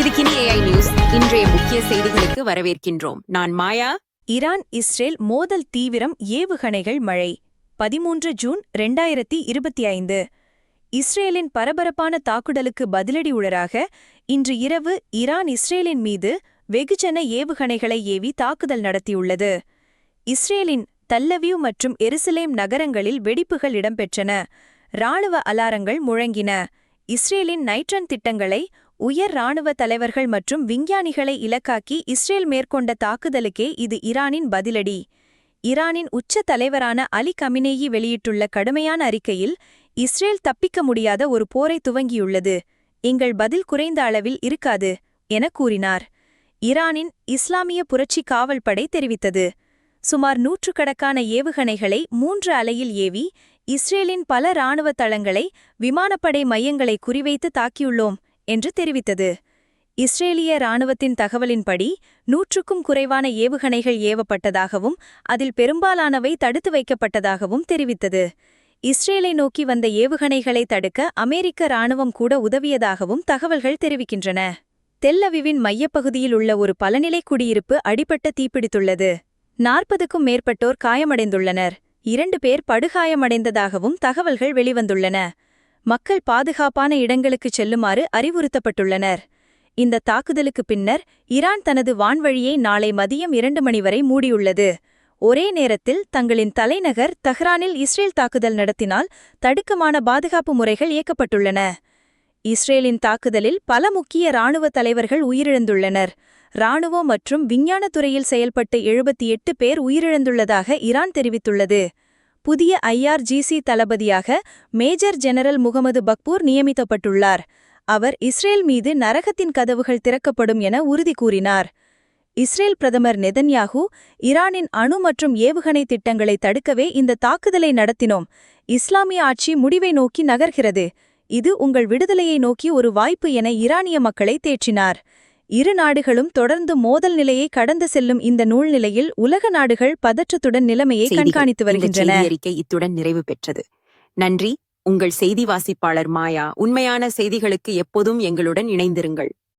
இது Guinea AI news இன்றைய முக்கிய செய்திகளுக்கு வரவேற்கின்றோம். நான் மாயா. ஈரான் இஸ்ரேல் மோதல் தீவிரம் ஏவுகணைகள் மழை. பதிமூன்று ஜூன் ரெண்டாயிரத்தி இருபத்தி ஐந்து. இஸ்ரேலின் பரபரப்பான தாக்குதலுக்கு பதிலடி உளராக இன்று இரவு ஈரான் இஸ்ரேலின் மீது வெகுஜன ஏவுகணைகளை ஏவி தாக்குதல் நடத்தியுள்ளது. இஸ்ரேலின் தல்லவியூ மற்றும் எருசலேம் நகரங்களில் வெடிப்புகள் இடம்பெற்றன. ராணுவ அலாரங்கள் முழங்கின. இஸ்ரேலின் நைட்ரன் திட்டங்களை உயர் இராணுவ தலைவர்கள் மற்றும் விஞ்ஞானிகளை இலக்காக்கி இஸ்ரேல் மேற்கொண்ட தாக்குதலுக்கே இது ஈரானின் பதிலடி. ஈரானின் உச்ச தலைவரான அலி கமினேயி வெளியிட்டுள்ள கடுமையான அறிக்கையில் இஸ்ரேல் தப்பிக்க முடியாத ஒரு போரை துவங்கியுள்ளது. எங்கள் பதில் குறைந்த அளவில் இருக்காது என கூறினார். ஈரானின் இஸ்லாமிய புரட்சி காவல்படை தெரிவித்தது. சுமார் நூற்றுக்கணக்கான ஏவுகணைகளை மூன்று அலையில் ஏவி இஸ்ரேலின் பல இராணுவ தளங்களை விமானப்படை மையங்களை குறிவைத்து தாக்கியுள்ளோம். என்று தெரிவித்தது. இஸ்ரேலிய இராணுவத்தின் தகவலின்படி நூற்றுக்கும் குறைவான ஏவுகணைகள் ஏவப்பட்டதாகவும் அதில் பெரும்பாலானவை தடுத்து வைக்கப்பட்டதாகவும் தெரிவித்தது. இஸ்ரேலை நோக்கி வந்த ஏவுகணைகளை தடுக்க அமெரிக்க இராணுவம் கூட உதவியதாகவும் தகவல்கள் தெரிவிக்கின்றன. தெல்லவிவின் மையப்பகுதியில் உள்ள ஒரு பலநிலை குடியிருப்பு அடிபட்ட தீப்பிடித்துள்ளது. நாற்பதுக்கும் மேற்பட்டோர் காயமடைந்துள்ளனர். இரண்டு பேர் படுகாயமடைந்ததாகவும் தகவல்கள் வெளிவந்துள்ளன. மக்கள் பாதுகாப்பான இடங்களுக்குச் செல்லுமாறு அறிவுறுத்தப்பட்டுள்ளனர். இந்த தாக்குதலுக்கு பின்னர் ஈரான் தனது வான்வழியை நாளை மதியம் இரண்டு மணி வரை மூடியுள்ளது. ஒரே நேரத்தில் தங்களின் தலைநகர் தஹ்ரானில் இஸ்ரேல் தாக்குதல் நடத்தினால் தடுக்கமான பாதுகாப்பு முறைகள் இயக்கப்பட்டுள்ளன. இஸ்ரேலின் தாக்குதலில் பல முக்கிய இராணுவ தலைவர்கள் உயிரிழந்துள்ளனர். இராணுவம் மற்றும் விஞ்ஞானத் துறையில் செயல்பட்டு எழுபத்தி எட்டு பேர் உயிரிழந்துள்ளதாக ஈரான் தெரிவித்துள்ளது. புதிய ஐஆர்ஜிசி தளபதியாக மேஜர் ஜெனரல் முகமது பக்பூர் நியமிக்கப்பட்டுள்ளார். அவர் இஸ்ரேல் மீது நரகத்தின் கதவுகள் திறக்கப்படும் என உறுதி கூறினார். இஸ்ரேல் பிரதமர் நெதன்யாகு ஈரானின் அணு மற்றும் ஏவுகணை திட்டங்களை தடுக்கவே இந்த தாக்குதலை நடத்தினோம். இஸ்லாமிய ஆட்சி முடிவை நோக்கி நகர்கிறது. இது உங்கள் விடுதலையை நோக்கி ஒரு வாய்ப்பு என ஈரானிய மக்களை தேற்றினார். இரு நாடுகளும் தொடர்ந்து மோதல் நிலையை கடந்து செல்லும் இந்த நூழ்நிலையில் உலக நாடுகள் பதற்றத்துடன் நிலைமையை. கண்காணித்து வருகின்றன. அறிக்கை இத்துடன் நிறைவு பெற்றது. நன்றி. உங்கள் செய்தி வாசிப்பாளர் மாயா. உண்மையான செய்திகளுக்கு எப்போதும் எங்களுடன் இணைந்திருங்கள்.